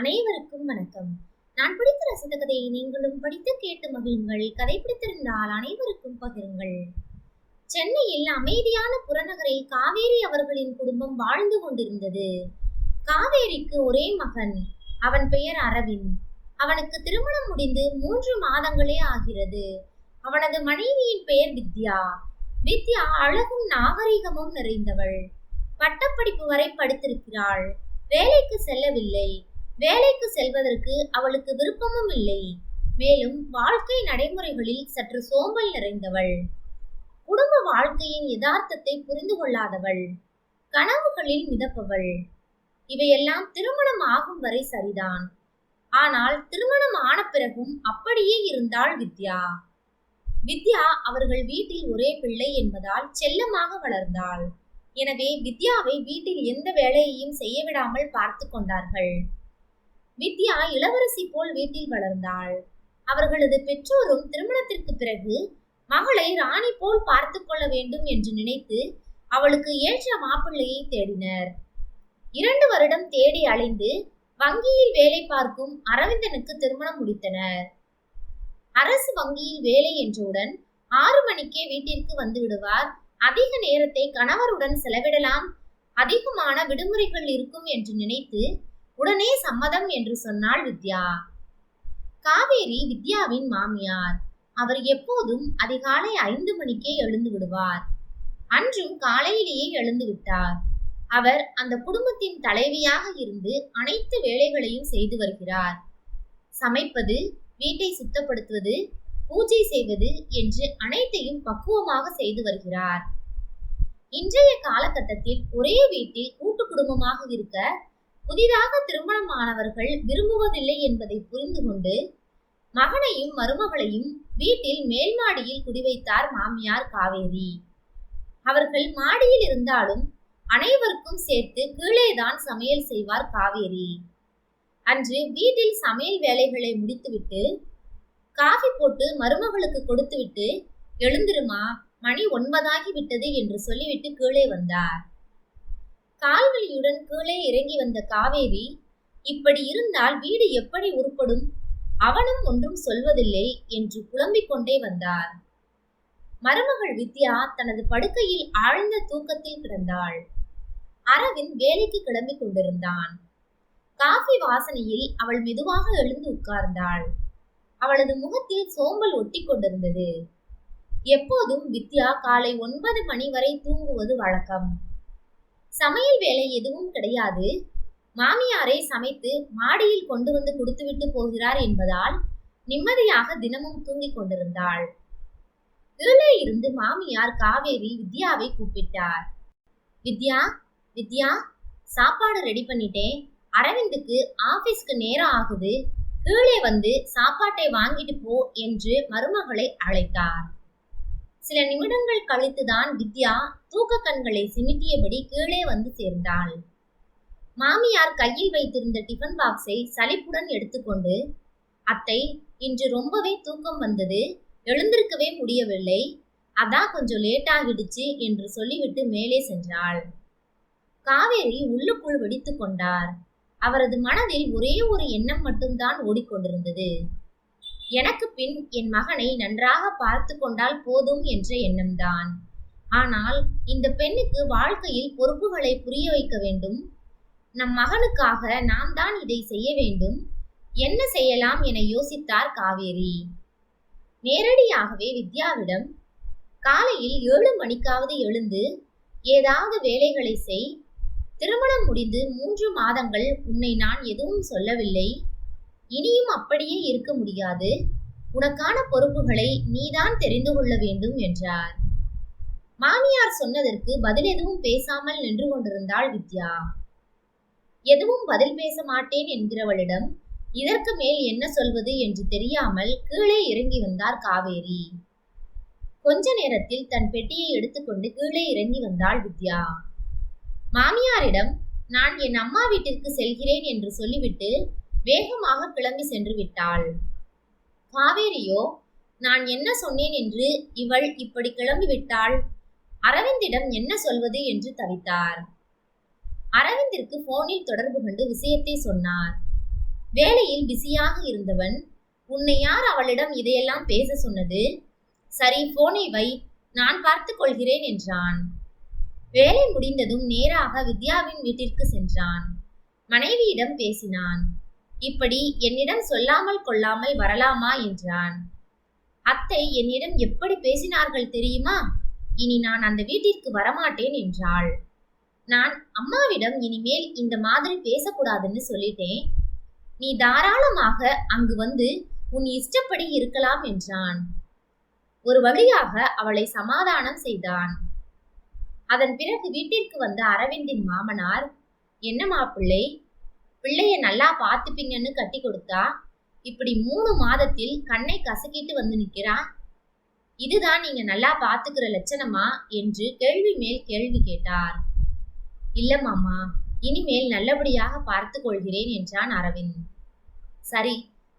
அனைவருக்கும் வணக்கம். நான் படித்த ரசித்த கதையை நீங்களும் படித்து கேட்டு மகிழுங்கள். கதை பிடித்திருந்தால் அனைவருக்கும் பகிருங்கள். சென்னையில் அமைதியான புறநகரில் காவேரி அவர்களின் குடும்பம் வாழ்ந்து கொண்டிருந்தது. காவேரிக்கு ஒரே மகன். அவன் பெயர் அரவிந்த். அவனுக்கு திருமணம் முடிந்து மூன்று மாதங்களே ஆகிறது. அவனது மனைவியின் பெயர் வித்யா. வித்யா அழகும் நாகரிகமும் நிறைந்தவள். பட்டப்படிப்பு வரை படித்திருக்கிறாள். வேலைக்கு செல்லவில்லை. வேலைக்கு செல்வதற்கு அவளுக்கு விருப்பமும் இல்லை. மேலும் வாழ்க்கை நடைமுறைகளில் சற்று சோம்பல் நிறைந்தவள். குடும்ப வாழ்க்கையின் யதார்த்தத்தை புரிந்து கொள்ளாதவள். கனவுகளில் மிதப்பவள். இவையெல்லாம் திருமணம் ஆகும் வரை சரிதான். ஆனால் திருமணம் ஆன பிறகும் அப்படியே இருந்தாள் வித்யா. வித்யா அவர்கள் வீட்டில் ஒரே பிள்ளை என்பதால் செல்லமாக வளர்ந்தாள். எனவே வித்யாவை வீட்டில் எந்த வேலையையும் செய்ய விடாமல் பார்த்து கொண்டார்கள். வித்யா இளவரசி போல் வீட்டில் வளர்ந்தாள். அவர்களது பெற்றோரும் திருமணத்திற்கு பிறகு மகளை ராணி போல் பார்த்து கொள்ள வேண்டும் என்று நினைத்து அவளுக்கு ஏற்ற மாப்பிள்ளையை தேடினர். இரண்டு வருடம் தேடி அலைந்து வங்கியில் வேலை பார்க்கும் அரவிந்தனுக்கு திருமணம் முடித்தனர். அரசு வங்கியில் வேலை என்றவுடன் ஆறு மணிக்கே வீட்டிற்கு வந்து விடுவார். அதிக நேரத்தை கணவருடன் செலவிடலாம். அதிகமான விடுமுறைகள் இருக்கும் என்று நினைத்து உடனே சம்மதம் என்று சொன்னாள் வித்யா. காவேரி வித்யாவின் மாமியார். அவர் எப்போதும் அதிகாலை ஐந்து மணிக்கே எழுந்து விடுவார். அன்றும் காலையிலேயே எழுந்து விட்டார். அவர் அந்த குடும்பத்தின் தலைவியாக இருந்து அனைத்து வேலைகளையும் செய்து வருகிறார். சமைப்பது வீட்டை சுத்தப்படுத்துவது பூஜை செய்வது என்று அனைத்தையும் பக்குவமாக செய்து வருகிறார். இன்றைய காலகட்டத்தில் ஒரே வீட்டில் கூட்டு குடும்பமாக இருக்க புதிதாக திருமணமானவர்கள் விரும்புவதில்லை என்பதை புரிந்து கொண்டு மகனையும் மருமகளையும் வீட்டில் மேல் மாடியில் குடிவைத்தார் மாமியார் காவேரி. அவர்கள் மாடியில் இருந்தாலும் அனைவருக்கும் சேர்த்து கீழேதான் சமையல் செய்வார் காவேரி. அன்று வீட்டில் சமையல் வேலைகளை முடித்துவிட்டு காஃபி போட்டு மருமகளுக்கு கொடுத்துவிட்டு எழுந்திருமா மணி ஒன்பதாகி விட்டது என்று சொல்லிவிட்டு கீழே வந்தார். கால்வலியுடன் கீழே இறங்கி வந்த காவேரி இப்படி இருந்தால் வீடு எப்படி உருப்படும்? அவனும் ஒன்றும் சொல்வதில்லை என்று புலம்பிக் கொண்டே வந்தார். மருமகள் வித்யா தனது படுக்கையில் ஆழ்ந்த தூக்கத்தில் கிடந்தாள். அரவிந்த் வேலைக்கு கிளம்பிக் கொண்டிருந்தான். காஃபி வாசனையில் அவள் மெதுவாக எழுந்து உட்கார்ந்தாள். அவளது முகத்தில் சோம்பல் ஒட்டி கொண்டிருந்தது. எப்போதும் வித்யா காலை ஒன்பது மணி வரை தூங்குவது வழக்கம். சமையல் வேலை எதுவும் கிடையாது. மாமியாரை சமைத்து மாடியில் கொண்டு வந்து கொடுத்துவிட்டு போகிறார் என்பதால் நிம்மதியாக தினமும் தூங்கிக் கொண்டிருந்தாள். கீழே இருந்து மாமியார் காவேரி வித்யாவை கூப்பிட்டார். வித்யா வித்யா சாப்பாடு ரெடி பண்ணிட்டேன். அரவிந்துக்கு ஆபீஸ்க்கு நேரம் ஆகுது. கீழே வந்து சாப்பாட்டை வாங்கிட்டு போ என்று மருமகளை அழைத்தார். சில நிமிடங்கள் கழித்துதான் வித்யா தூக்க கண்களை சிமிட்டியபடி கீழே வந்து சேர்ந்தாள். மாமியார் கையில் வைத்திருந்த டிஃபன் பாக்ஸை சலிப்புடன் எடுத்துக்கொண்டு அத்தை இன்று ரொம்பவே தூக்கம் வந்தது. எழுந்திருக்கவே முடியவில்லை. அதான் கொஞ்சம் லேட் ஆகிடுச்சு என்று சொல்லிவிட்டு மேலே சென்றாள். காவேரி உள்ளுக்குள் வெடித்து கொண்டார். அவரது மனதில் ஒரே ஒரு எண்ணம் மட்டும்தான் ஓடிக்கொண்டிருந்தது. எனக்கு பின் என் மகனை நன்றாக பார்த்து கொண்டால் போதும் என்ற எண்ணம்தான். ஆனால் இந்த பெண்ணுக்கு வாழ்க்கையில் பொறுப்புகளை புரிய வைக்க வேண்டும். நம் மகனுக்காக நாம் தான் இதை செய்ய வேண்டும். என்ன செய்யலாம் என யோசித்தார் காவேரி. நேரடியாகவே வித்யாவிடம் காலையில் ஏழு மணிக்காவது எழுந்து ஏதாவது வேலைகளை செய். திருமணம் முடிந்து மூன்று மாதங்கள் உன்னை நான் எதுவும் சொல்லவில்லை. இனியும் அப்படியே இருக்க முடியாது. உனக்கான பொறுப்புகளை நீதான் தெரிந்து கொள்ள வேண்டும் என்றார். மாமியார் சொன்னதற்கு பதில் எதுவும் பேசாமல் நின்று கொண்டிருந்தாள் வித்யா. எதுவும் பதில் பேச மாட்டேன் என்கிறவளிடம் இதற்கு மேல் என்ன சொல்வது என்று தெரியாமல் கீழே இறங்கி வந்தார் காவேரி. கொஞ்ச நேரத்தில் தன் பெட்டியை எடுத்துக்கொண்டு கீழே இறங்கி வந்தாள் வித்யா. மாமியாரிடம் நான் என் அம்மா வீட்டிற்கு செல்கிறேன் என்று சொல்லிவிட்டு வேகமாக கிளம்பி சென்று விட்டாள் காவேரியோ நான் என்ன சொன்னேன் என்று இவள் இப்படி கிளம்பி விட்டாள் அரவிந்திடம் என்ன சொல்வது? என்று தவித்தார். அரவிந்திற்கு போனில் தொடர்பு கொண்டு விஷயத்தை சொன்னார். வேலையில் பிஸியாக இருந்தவன் உன்னை யார் அவளிடம் இதையெல்லாம் பேச சொன்னது? சரி போனை வை நான் பார்த்து கொள்கிறேன் என்றான். வேலை முடிந்ததும் நேராக வித்யாவின் வீட்டிற்கு சென்றான். மனைவியிடம் பேசினான். இப்படி என்னிடம் சொல்லாமல் கொள்ளாமல் வரலாமா என்றான். அத்தை என்னிடம் எப்படி பேசினார்கள் தெரியுமா? இனி நான் அந்த வீட்டிற்கு வரமாட்டேன் என்றாள். நான் அம்மாவிடம் இனிமேல் இந்த மாதிரி பேசக்கூடாதுன்னு சொல்லிட்டேன். நீ தாராளமாக அங்கு வந்து உன் இஷ்டப்படி இருக்கலாம் என்றான். ஒரு வழியாக அவளை சமாதானம் செய்தான். அதன் பிறகு வீட்டிற்கு வந்த அரவிந்தின் மாமனார் என்ன மாப்பிள்ளை பிள்ளைய நல்லா பார்த்துப்பீங்கன்னு கட்டி கொடுத்தா இப்படி மூணு மாதத்தில் கண்ணை கசக்கிட்டு வந்து நிக்கிறா இதுதான் நீங்க நல்லா பாத்துக்கிற லட்சணமா? என்று கேள்வி மேல் கேள்வி கேட்டார். இல்ல மாமா இனிமேல் நல்லபடியாக பார்த்து கொள்கிறேன் என்றான் அரவிந்த். சரி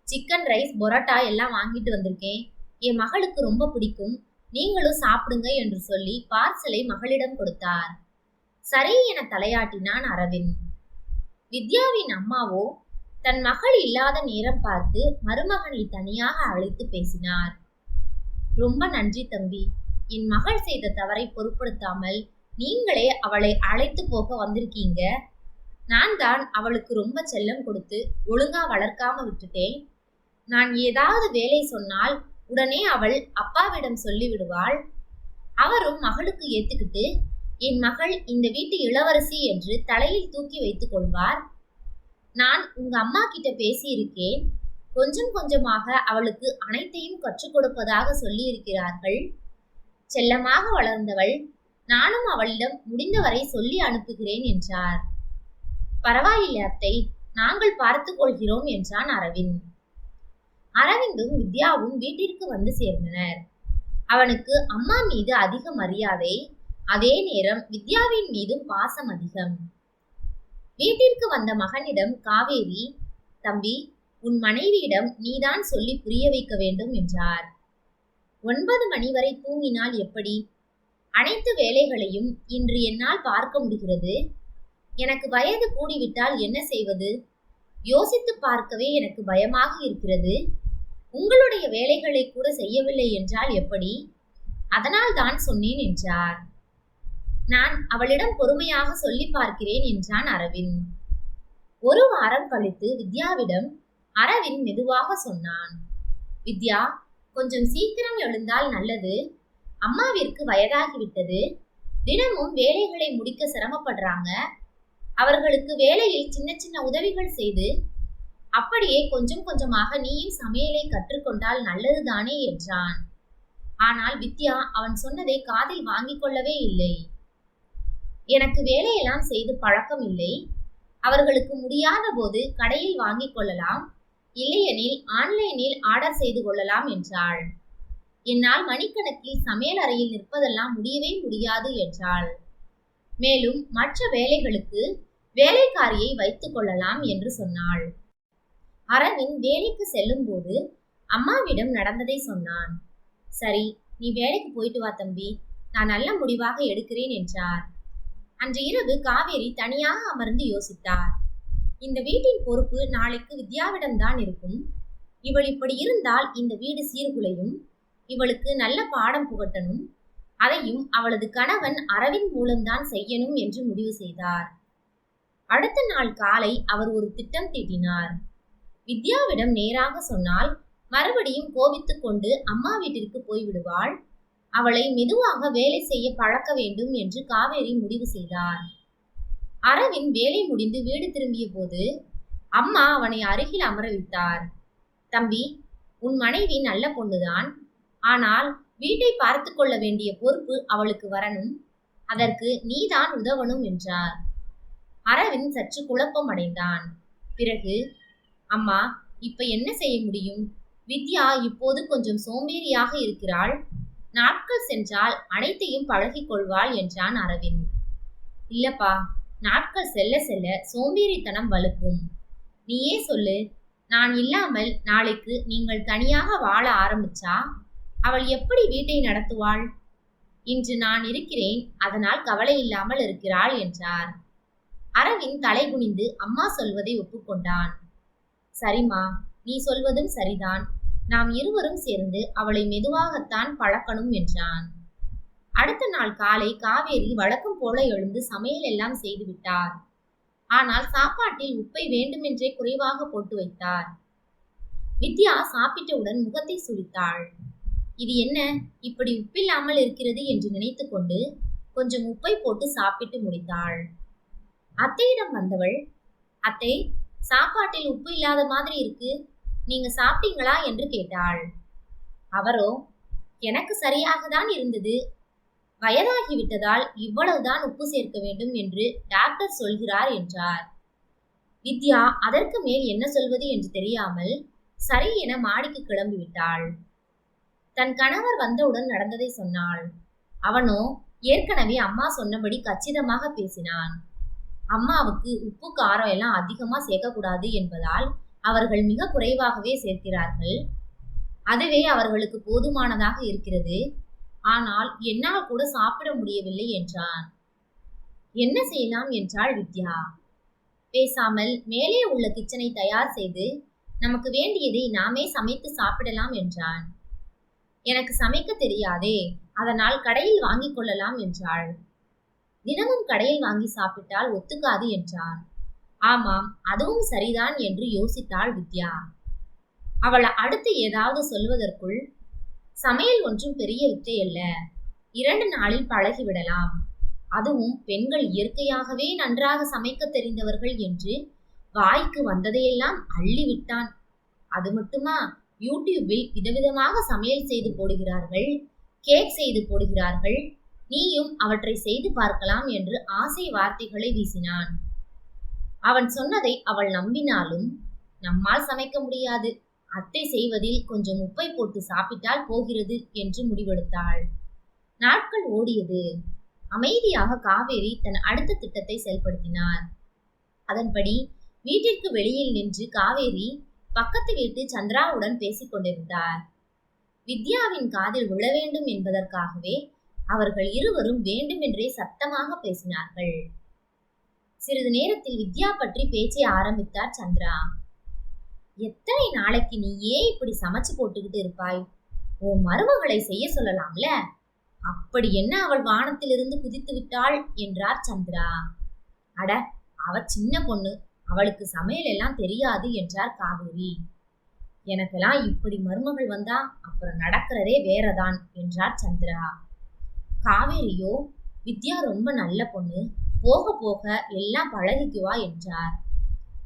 சிக்கன் ரைஸ் பொரோட்டா எல்லாம் வாங்கிட்டு வந்திருக்கேன். என் மகளுக்கு ரொம்ப பிடிக்கும். நீங்களும் சாப்பிடுங்க என்று சொல்லி பார்சலை மகளிடம் கொடுத்தார். சரி என தலையாட்டினான் அரவிந்த். வித்யாவின் அம்மாவோ தன் மகள் இல்லாத நேரம் பார்த்து மருமகனை தனியாக அழைத்து பேசினார். ரொம்ப நன்றி தம்பி. என் மகள் செய்த தவறை பொருட்படுத்தாமல் நீங்களே அவளை அழைத்து போக வந்திருக்கீங்க. நான் தான் அவளுக்கு ரொம்ப செல்லம் கொடுத்து ஒழுங்கா வளர்க்காம விட்டுட்டேன். நான் ஏதாவது வேலை சொன்னால் உடனே அவள் அப்பாவிடம் சொல்லி விடுவாள் அவரும் மகளுக்கு ஏத்துக்கிட்டு என் மகள் இந்த வீட்டு இளவரசி என்று தலையில் தூக்கி வைத்துக் கொள்வார். நான் உங்க அம்மா கிட்ட பேசியிருக்கேன். கொஞ்சம் கொஞ்சமாக அவளுக்கு அனைத்தையும் கற்றுக் கொடுப்பதாக சொல்லியிருக்கிறார்கள். செல்லமாக வளர்ந்தவள் நானும் அவளிடம் முடிந்தவரை சொல்லி அனுப்புகிறேன் என்றார். பரவாயில்லை அத்தை நாங்கள் பார்த்து கொள்கிறோம் என்றான் அரவிந்த். அரவிந்தும் வித்யாவும் வீட்டிற்கு வந்து சேர்ந்தனர். அவனுக்கு அம்மா மீது அதிக மரியாதை அதே நேரம் வித்யாவின் மீதும் பாசம் அதிகம். வீட்டிற்கு வந்த மகனிடம் காவேரி தம்பி உன் மனைவியிடம் நீதான் சொல்லி புரிய வைக்க வேண்டும் என்றார். ஒன்பது மணி வரை தூங்கினால் எப்படி? அனைத்து வேலைகளையும் இன்று என்னால் பார்க்க முடிகிறது. எனக்கு வயது கூடிவிட்டால் என்ன செய்வது? யோசித்து பார்க்கவே எனக்கு பயமாக இருக்கிறது. உங்களுடைய வேலைகளை கூட செய்யவில்லை என்றால் எப்படி? அதனால் தான் சொன்னேன் என்றார். நான் அவளிடம் பொறுமையாக சொல்லி பார்க்கிறேன் என்றான் அரவிந்த். ஒரு வாரம் கழித்து வித்யாவிடம் அரவிந்த் மெதுவாக சொன்னான் வித்யா கொஞ்சம் சீக்கிரம் எழுந்தால் நல்லது. அம்மாவிற்கு வயதாகிவிட்டது. தினமும் வேலைகளை முடிக்க சிரமப்படுறாங்க. அவர்களுக்கு வேலையில் சின்ன சின்ன உதவிகள் செய்து அப்படியே கொஞ்சம் கொஞ்சமாக நீயும் சமையலை கற்றுக்கொண்டால் நல்லதுதானே என்றான். ஆனால் வித்யா அவன் சொன்னதை காதில் வாங்கிக் கொள்ளவே இல்லை. எனக்கு வேலையெல்லாம் செய்து பழக்கம் இல்லை. அவர்களுக்கு முடியாத போது கடையில் வாங்கிக் கொள்ளலாம். இல்லையெனில் ஆன்லைனில் ஆர்டர் செய்து கொள்ளலாம் என்றாள். என்னால் மணிக்கணக்கில் சமையல் அறையில் நிற்பதெல்லாம் முடியவே முடியாது என்றாள். மேலும் மற்ற வேலைகளுக்கு வேலைக்காரியை வைத்துக் கொள்ளலாம் என்று சொன்னாள். அரவிந்த் வேலைக்கு செல்லும் போது அம்மாவிடம் நடந்ததை சொன்னான். சரி நீ வேலைக்கு போயிட்டு வா தம்பி. நான் நல்ல முடிவாக எடுக்கிறேன் என்றார். அன்று இரவு காவேரி தனியாக அமர்ந்து யோசித்தார். இந்த வீட்டின் பொறுப்பு நாளைக்கு வித்யாவிடம்தான் இருக்கும். இவள் இப்படி இருந்தால் இந்த வீடு சீர்குலையும். இவளுக்கு நல்ல பாடம் புகட்டணும். அதையும் அவளது கணவன் அரவின் மூலம்தான் செய்யணும் என்று முடிவு செய்தார். அடுத்த நாள் காலை அவர் ஒரு திட்டம் தீட்டினார். வித்யாவிடம் நேராக சொன்னால் மறுபடியும் கோபித்துக் கொண்டு அம்மா வீட்டிற்கு போய்விடுவாள். அவளை மெதுவாக வேலை செய்ய பழக்க வேண்டும் என்று காவேரி முடிவு செய்தார். அரவிந்த் வேலை முடிந்து வீடு திரும்பிய போது அம்மா அவனை அருகில் அமர வைத்தார் தம்பி உன் மனைவி நல்ல பொண்ணுதான். ஆனால் வீட்டை பார்த்து கொள்ள வேண்டிய பொறுப்பு அவளுக்கு வரணும். அதற்கு நீதான் உதவணும் என்றார். அரவிந்த் சற்று குழப்பம் அடைந்தான். பிறகு அம்மா இப்ப என்ன செய்ய முடியும்? வித்யா இப்போது கொஞ்சம் சோம்பேறியாக இருக்கிறாள். நாட்கள் சென்றால் அனைத்தையும் பழகிக் கொள்வாள் என்றான் அரவிந்த். இல்லப்பா நாட்கள் செல்ல செல்ல சோம்பேறித்தனம் வலுக்கும். நீயே சொல்லு நான் இல்லாமல் நாளைக்கு நீங்கள் தனியாக வாழ ஆரம்பிச்சா அவள் எப்படி வீட்டை நடத்துவாள்? இன்று நான் இருக்கிறேன் அதனால் கவலை இல்லாமல் இருக்கிறாள் என்றார். அரவிந்த் தலை குனிந்து அம்மா சொல்வதை ஒப்புக்கொண்டான். சரிம்மா நீ சொல்வதும் சரிதான். நாம் இருவரும் சேர்ந்து அவளை மெதுவாகத்தான் பழக்கணும் என்றான். அடுத்த நாள் காலை காவேரி வழக்கம் போல எழுந்து சமையல் எல்லாம் செய்து விட்டார். ஆனால் சாப்பாட்டில் உப்பை வேண்டுமென்றே குறைவாக போட்டு வைத்தார். வித்யா சாப்பிட்டவுடன் முகத்தை சுளித்தாள் இது என்ன? இப்படி உப்பில்லாமல் இருக்கிறது? என்று நினைத்துக்கொண்டு கொஞ்சம் உப்பை போட்டு சாப்பிட்டு முடித்தாள். அத்தையிடம் வந்தவள் அத்தை சாப்பாட்டில் உப்பு இல்லாத மாதிரி இருக்கு. நீங்க சாப்பிட்டீங்களா என்று கேட்டாள். அவரோ எனக்கு சரியாக தான் இருந்தது. வயதாகிவிட்டதால் இவ்வளவுதான் உப்பு சேர்க்க வேண்டும் என்று டாக்டர் சொல்கிறார் என்றார். வித்யா அதற்கு மேல் என்ன சொல்வது என்று தெரியாமல் சரி என மாடிக்கு கிளம்பிவிட்டாள் தன் கணவர் வந்தவுடன் நடந்ததை சொன்னாள். அவனோ ஏற்கனவே அம்மா சொன்னபடி கச்சிதமாக பேசினான். அம்மாவுக்கு உப்பு காரம் எல்லாம் அதிகமா சேர்க்கக்கூடாது என்பதால் அவர்கள் மிக குறைவாகவே சேர்க்கிறார்கள். அதுவே அவர்களுக்கு போதுமானதாக இருக்கிறது. ஆனால் என்னால் கூட சாப்பிட முடியவில்லை என்றான். என்ன செய்யலாம் என்றாள் வித்யா. பேசாமல் மேலே உள்ள கிச்சனை தயார் செய்து நமக்கு வேண்டியதை நாமே சமைத்து சாப்பிடலாம் என்றான். எனக்கு சமைக்க தெரியாதே அதனால் கடையில் வாங்கிக் கொள்ளலாம் என்றாள். தினமும் கடையில் வாங்கி சாப்பிட்டால் ஒத்துக்காது என்றான். ஆமாம் அதுவும் சரிதான் என்று யோசித்தாள் வித்யா. அவள் அடுத்து ஏதாவது சொல்வதற்குள் சமையல் ஒன்றும் பெரிய வித்தை அல்ல. இரண்டு நாளில் பழகிவிடலாம். அதுவும் பெண்கள் இயற்கையாகவே நன்றாக சமைக்க தெரிந்தவர்கள் என்று வாய்க்கு வந்ததையெல்லாம் அள்ளி விட்டான் அது மட்டுமா யூடியூபில் விதவிதமாக சமையல் செய்து போடுகிறார்கள் கேக் செய்து போடுகிறார்கள் நீயும் அவற்றை செய்து பார்க்கலாம் என்று ஆசை வார்த்தைகளை வீசினான். அவன் சொன்னதை அவள் நம்பினாலும் நம்மால் சமைக்க முடியாது. அத்தை செய்வதில் கொஞ்சம் உப்பை போட்டு சாப்பிட்டால் போகிறது என்று முடிவெடுத்தாள். நாட்கள் ஓடியது. அமைதியாக காவேரி தன் அடுத்த திட்டத்தை செயல்படுத்தினார். அதன்படி வீட்டிற்கு வெளியில் நின்று காவேரி பக்கத்து வீட்டு சந்திராவுடன் பேசிக் கொண்டிருந்தார். வித்யாவின் காதில் விழ வேண்டும் என்பதற்காகவே அவர்கள் இருவரும் வேண்டுமென்றே சத்தமாக பேசினார்கள். சிறிது நேரத்தில் வித்யா பற்றி பேச்சை ஆரம்பித்தார் சந்திரா. எத்தனை நாளைக்கு நீ ஏன் இப்படி சமைச்சு போட்டுக்கிட்டு இருப்பாய்? உன் மருமகளை செய்ய சொல்லலாம்ல? அப்படி என்ன அவள் வானத்திலிருந்து குதித்து விட்டாள்? என்றார் சந்திரா. அட அவ சின்ன பொண்ணு. அவளுக்கு சமையல் எல்லாம் தெரியாது என்றார் காவேரி. எனக்கெல்லாம் இப்படி மருமகள் வந்தா அப்புறம் நடக்கிறதே வேறதான் என்றார் சந்திரா. காவேரியோ வித்யா ரொம்ப நல்ல பொண்ணு. போக போக எல்லாம் பழகிக்குவா என்றார்.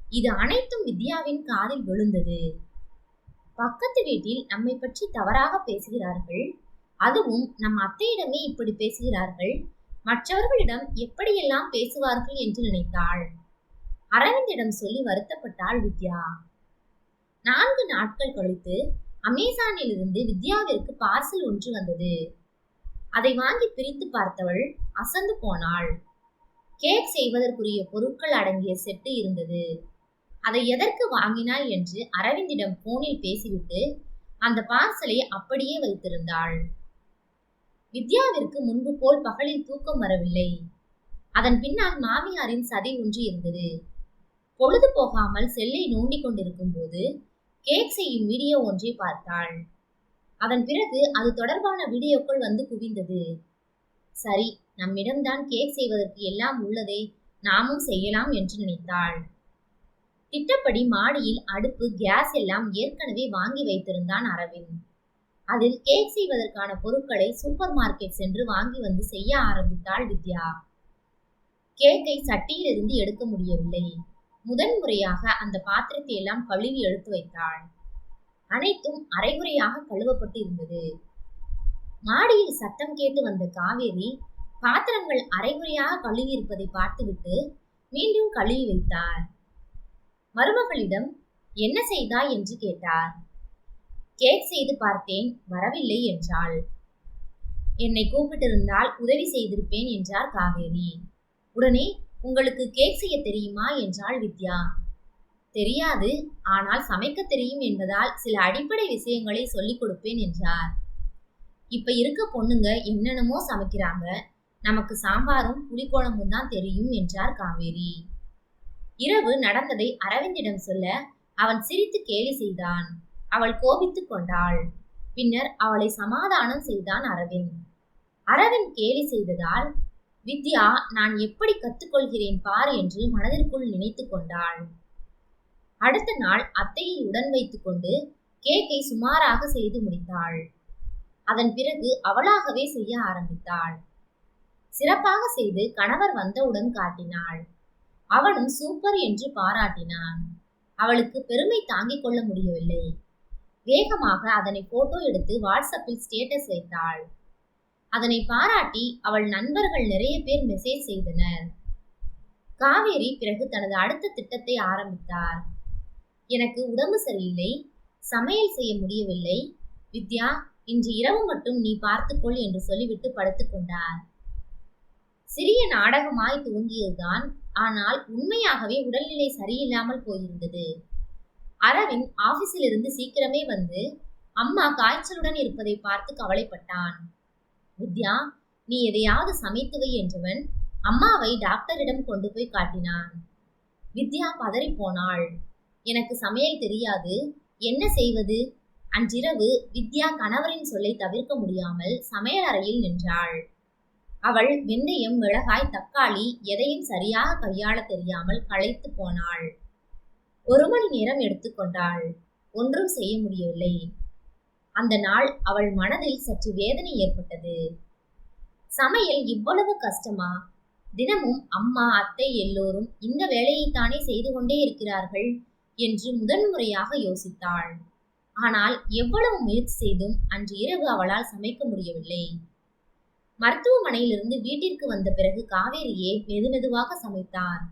இது அனைத்தும் வித்யாவின் காதில் விழுந்தது. பக்கத்து வீட்டில் நம்மை பற்றி தவறாக பேசுகிறார்கள். அதுவும் நம் அத்தையிடமே இப்படி பேசுகிறார்கள். மற்றவர்களிடம் எப்படியெல்லாம் பேசுவார்கள் என்று நினைத்தாள். அரவிந்திடம் சொல்லி வருத்தப்பட்டாள் வித்யா. நான்கு நாட்கள் கழித்து அமேசானில் இருந்து வித்யாவிற்கு பார்சல் ஒன்று வந்தது. அதை வாங்கி பிரித்து பார்த்தவள் அசந்து போனாள். கேக் செய்வதற்குரிய பொருட்கள் அடங்கிய செட்டு இருந்தது. அதை எதற்கு வாங்கினாய் என்று அரவிந்திடம் போனில் பேசிவிட்டு அந்த பார்சலை அப்படியே வைத்திருந்தாள். வித்யாவிற்கு முன்பு போல் பகலில் தூக்கம் வரவில்லை. அதன் பின்னால் மாமியாரின் சதி ஒன்று இருந்தது. பொழுது போகாமல் செல்லை நோண்டிக் கொண்டிருக்கும் போது கேக் செய்யும் வீடியோ ஒன்றை பார்த்தாள். அதன் பிறகு அது தொடர்பான வீடியோக்கள் வந்து குவிந்தது. சரி நம்மிடம்தான் கேக் செய்வதற்கு எல்லாம் உள்ளதே நாமும் செய்யலாம் என்று நினைத்தாள். திட்டப்படி மாடியில் அடுப்பு கேஸ் எல்லாம் ஏற்கனவே வாங்கி வைத்திருந்தான் அரவிந்த். அதில் கேக் செய்வதற்கான பொருட்களை சூப்பர் மார்க்கெட் சென்று வாங்கி வந்து செய்ய ஆரம்பித்தாள் வித்யா. கேக்கை சட்டியிலிருந்து எடுக்க முடியவில்லை. முதன் முறையாக அந்த பாத்திரத்தை எல்லாம் கழுவி எடுத்து வைத்தாள். அனைத்தும் அரைகுறையாக கழுவப்பட்டு இருந்தது. மாடியில் சத்தம் கேட்டு வந்த காவேரி பாத்திரங்கள் அரைகுறையாக கழுவி இருப்பதை பார்த்துவிட்டு மீண்டும் கழுவி வைத்தார். மருமகளிடம் என்ன செய்தாய்? என்று கேட்டார். கேக் செய்து பார்த்தேன் வரவில்லை என்றாள். என்னை கூப்பிட்டிருந்தால் உதவி செய்திருப்பேன் என்றார் காவேரி. உடனே உங்களுக்கு கேக் செய்ய தெரியுமா? என்றாள் வித்யா. தெரியாது ஆனால் சமைக்க தெரியும் என்பதால் சில அடிப்படை விஷயங்களை சொல்லிக் கொடுப்பேன் என்றார். இப்ப இருக்க பொண்ணுங்க என்னென்னமோ சமைக்கிறாங்க நமக்கு சாம்பாரும் புளிக்குழம்பும் தான் தெரியும் என்றார் காவேரி. இரவு நடந்ததை அரவிந்திடம் சொல்ல அவன் சிரித்து கேலி செய்தான். அவள் கோபித்துக் கொண்டாள். பின்னர் அவளை சமாதானம் செய்தான் அரவிந்த். அரவிந்த் கேலி செய்ததால் வித்யா நான் எப்படி கத்துக்கொள்கிறேன் பார் என்று மனதிற்குள் நினைத்து கொண்டாள். அடுத்த நாள் அத்தையை உடன் வைத்துக்கொண்டு கேக்கை சுமாராக செய்து முடித்தாள். அதன் பிறகு அவளாகவே செய்ய ஆரம்பித்தாள். சிறப்பாக செய்து கணவர் வந்தவுடன் காட்டினாள். அவனும் சூப்பர் என்று பாராட்டினான். அவளுக்கு பெருமை தாங்கிக் கொள்ள முடியவில்லை. வேகமாக அதனை போட்டோ எடுத்து வாட்ஸ்அப்பில் ஸ்டேட்டஸ் வைத்தாள். அதனை பாராட்டி அவள் நண்பர்கள் நிறைய பேர் மெசேஜ் செய்தனர். காவேரி பிறகு தனது அடுத்த திட்டத்தை ஆரம்பித்தார். எனக்கு உடம்பு சரியில்லை சமையல் செய்ய முடியவில்லை. வித்யா இன்று இரவு மட்டும் நீ பார்த்துக்கொள் என்று சொல்லிவிட்டு படுத்துக்கொண்டார் சிறிய நாடகமாய் துவங்கியதுதான். ஆனால் உண்மையாகவே உடல்நிலை சரியில்லாமல் போயிருந்தது. அரவிந்த் ஆபீஸில் இருந்து சீக்கிரமே வந்து அம்மா காய்ச்சலுடன் இருப்பதை பார்த்து கவலைப்பட்டான். வித்யா நீ எதையாவது சமைத்து வை என்றவன் அம்மாவை டாக்டரிடம் கொண்டு போய் காட்டினான். வித்யா பதறி போனாள் எனக்கு சமையல் தெரியாது. என்ன செய்வது? அன்றிரவு வித்யா கணவரின் சொல்லை தவிர்க்க முடியாமல் சமையல் அறையில் நின்றாள். அவள் வெந்தயம் மிளகாய் தக்காளி எதையும் சரியாக கையாள தெரியாமல் களைத்து போனாள். ஒரு மணி நேரம் எடுத்துக்கொண்டாள் ஒன்றும் செய்ய முடியவில்லை. அந்த நாள் அவள் மனதில் சற்று வேதனை ஏற்பட்டது. சமையல் இவ்வளவு கஷ்டமா? தினமும் அம்மா அத்தை எல்லோரும் இந்த வேலையைத்தானே செய்து கொண்டே இருக்கிறார்கள் என்று முதன்முறையாக யோசித்தாள். ஆனால் எவ்வளவு முயற்சி செய்தும் அன்று இரவு அவளால் சமைக்க முடியவில்லை. மருத்துவமனையிலிருந்து வீட்டிற்கு வந்த பிறகு காவேரியே மெதுமெதுவாக சமைத்தார்.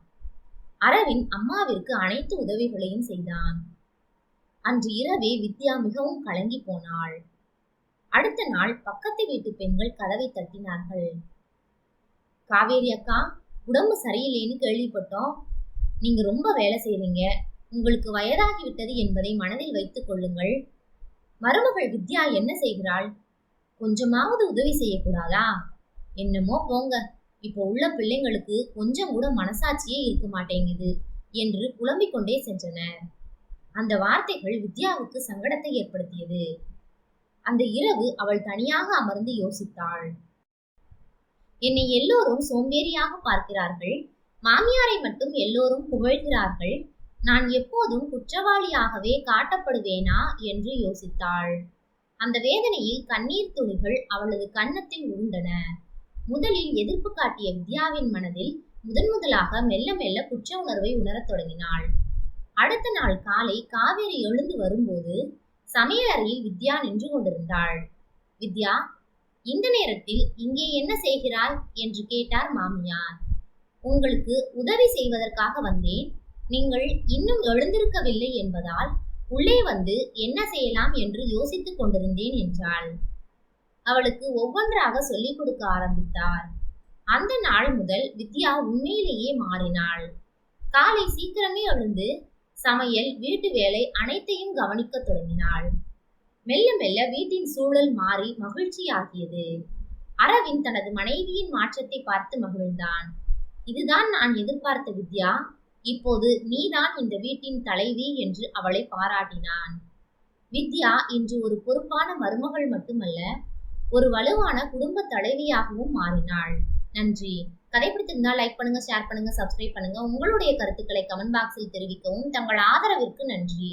அரவிந்த் அம்மாவிற்கு அனைத்து உதவிகளையும் செய்தான். அன்று இரவே வித்யா மிகவும் கலங்கி போனாள். அடுத்த நாள் பக்கத்து வீட்டு பெண்கள் கதவை தட்டினார்கள். காவேரி அக்கா உடம்பு சரியில்லைன்னு கேள்விப்பட்டோம். நீங்க ரொம்ப வேலை செய்றீங்க. உங்களுக்கு வயதாகிவிட்டது என்பதை மனதில் வைத்துக் கொள்ளுங்கள். மருமகள் வித்யா என்ன செய்கிறாள்? கொஞ்சமாவது உதவி செய்யக்கூடாதா? என்னமோ போங்க. இப்போ உள்ள பிள்ளைங்களுக்கு கொஞ்சம் கூட மனசாட்சியே இருக்க மாட்டேங்குது என்று புலம்பிக் கொண்டே சென்றனர் அந்த வார்த்தைகள் வித்யாவுக்கு சங்கடத்தை ஏற்படுத்தியது. அந்த இரவு அவள் தனியாக அமர்ந்து யோசித்தாள். என்னை எல்லோரும் சோம்பேறியாக பார்க்கிறார்கள். மாமியாரை மட்டும் எல்லோரும் புகழ்கிறார்கள். நான் எப்போதும் குற்றவாளியாகவே காட்டப்படுவேனா? என்று யோசித்தாள். அந்த வேதனையில் கண்ணீர் துளிகள் அவளது கன்னத்தில் உருண்டன. முதலில் எதிர்ப்பு காட்டிய வித்யாவின் மனதில் முதன் முதலாக மெல்ல மெல்ல குற்ற உணர்வை உணரத் தொடங்கினாள். அடுத்த நாள் காலை காவேரி எழுந்து வரும்போது சமையலறையில் வித்யா நின்று கொண்டிருந்தாள். வித்யா இந்த நேரத்தில் இங்கே என்ன செய்கிறாய்? என்று கேட்டார் மாமியார். உங்களுக்கு உதவி செய்வதற்காக வந்தேன். நீங்கள் இன்னும் எழுந்திருக்கவில்லை என்பதால் உள்ளே வந்து என்ன செய்யலாம் என்று யோசித்துக் கொண்டிருந்தேன் என்றாள். அவளுக்கு ஒவ்வொன்றாக சொல்லிக் கொடுக்க ஆரம்பித்தார். அந்த நாள் முதல் வித்யா உண்மையிலேயே மாறினாள். காலை சீக்கிரமே எழுந்து சமையல் வீட்டு வேலை அனைத்தையும் கவனிக்கத் தொடங்கினாள். மெல்ல மெல்ல வீட்டின் சூழல் மாறி மகிழ்ச்சியாகியது. அரவிந்த் தனது மனைவியின் மாற்றத்தை பார்த்து மகிழ்ந்தான். இதுதான் நான் எதிர்பார்த்த வித்யா இப்போது நீதான் இந்த வீட்டின் தலைவி என்று அவளை பாராட்டினான். வித்யா இன்று ஒரு பொறுப்பான மருமகள் மட்டுமல்ல ஒரு வலுவான குடும்ப தலைவியாகவும் மாறினாள். நன்றி. கதை பிடித்திருந்தால் லைக் பண்ணுங்க ஷேர் பண்ணுங்க சப்ஸ்கிரைப் பண்ணுங்க. உங்களுடைய கருத்துக்களை கமெண்ட் பாக்ஸில் தெரிவிக்கவும் தங்கள் ஆதரவிற்கு நன்றி.